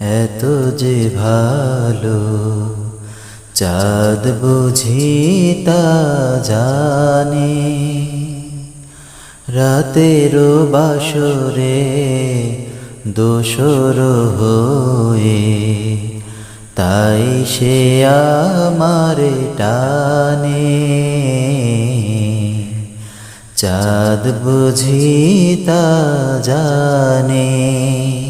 এত যে ভালো চাঁদ বুঝি তা জানে। রাতেরও বাসরে দোসর হয়ে তাই সে আমারে টানে। চাঁদ বুঝি তা জানে।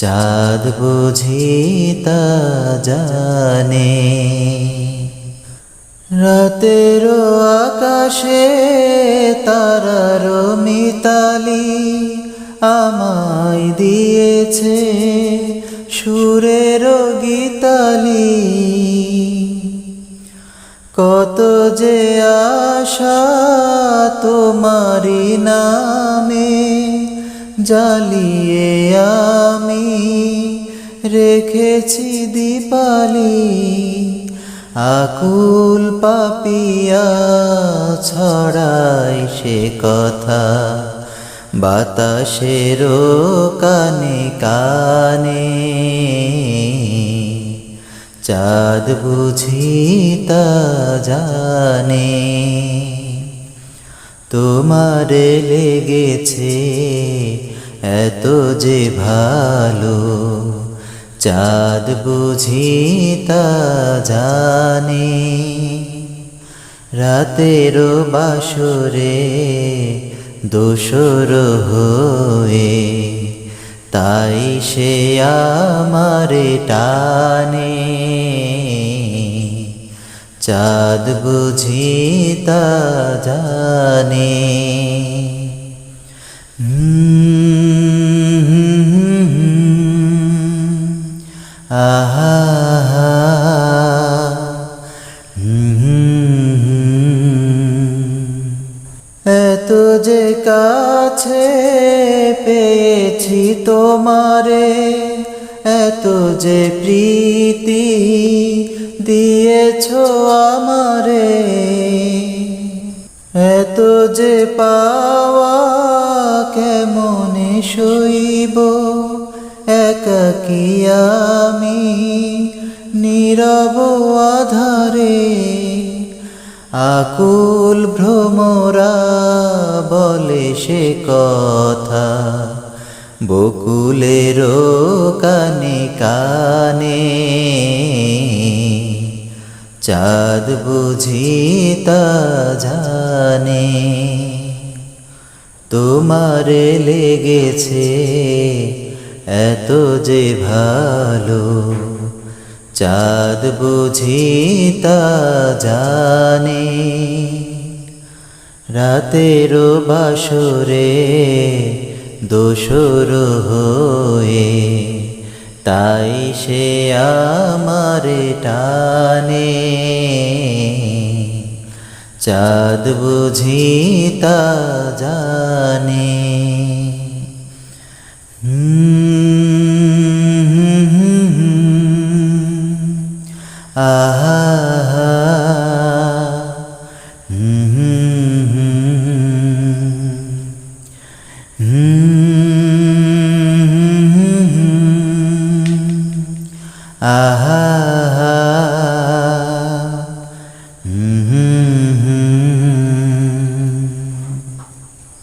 চাঁদ বুঝি তা জানে। রাতের আকাশে তারার মিতালি আমায় দিয়েছে সুরের গীতালি। কত যে আশা তোমারি নামে জ্বালিয়ে আমি রেখেছি দীপালি, আকুল পাপিয়া ছড়াই সে কথা। বাতাসেরও কানে কানে চাঁদ বুঝি তা জানে। তোমার লেগেছে এত যে ভালো, চাঁদ বুঝি তা জানে। রাতেরও বাসরে দোসর হয়ে, তাই সে আমারে টানে। চাঁদ বুঝি তা জানে। আহা এত যে কাছে পেয়েছি তোমারে, এত যে প্রীতি দিয়েছ আমারে, এত যে পাওয়া কেমনে সইব? একাকি আমি নীরব আধারে আকুল ভ্রমরা বলে সে কথা। বকুলেরও কানে কানে চাঁদ বুঝি তা জানে। তোমার লেগেছে এত যে ভালো চাঁদ বুঝি তা জানে। রাতের বাসরে দোসর হয়ে তাই সে আমার টানে। চাঁদ বুঝি তা জানে। আহা আহা